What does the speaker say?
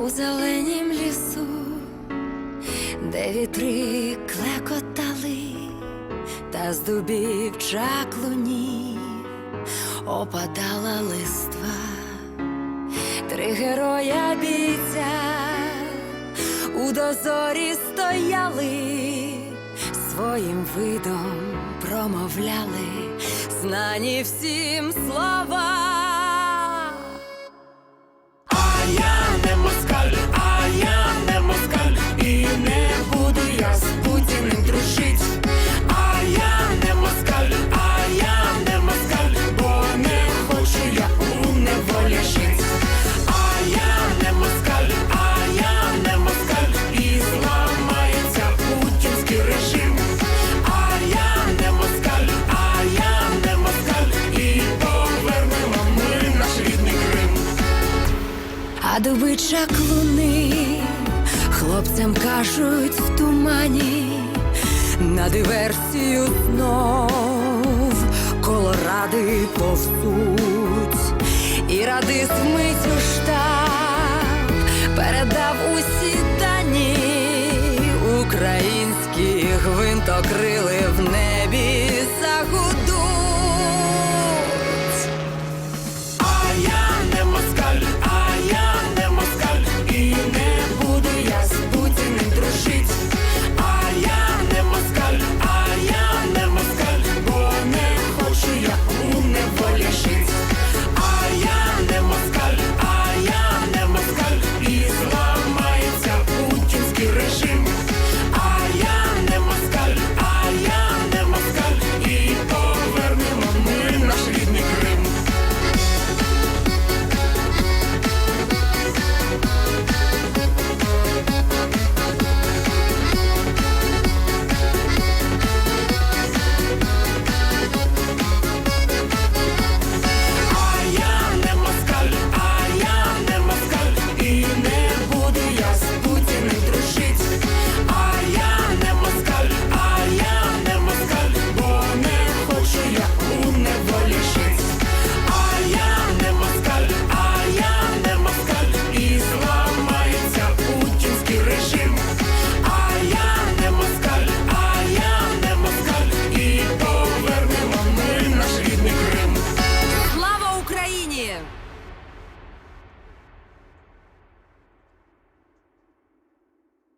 у зеленім лісу, де вітри клекотали, та з дубів чаклунів опадала листва. Три героя бійця у дозорі стояли, своїм видом промовляли знані всім слова. А дуби чаклуни хлопцям кажуть в тумані. На диверсію знов колоради повзуть, і радист вмить у штаб передав усі дані. Українські гвинтокрили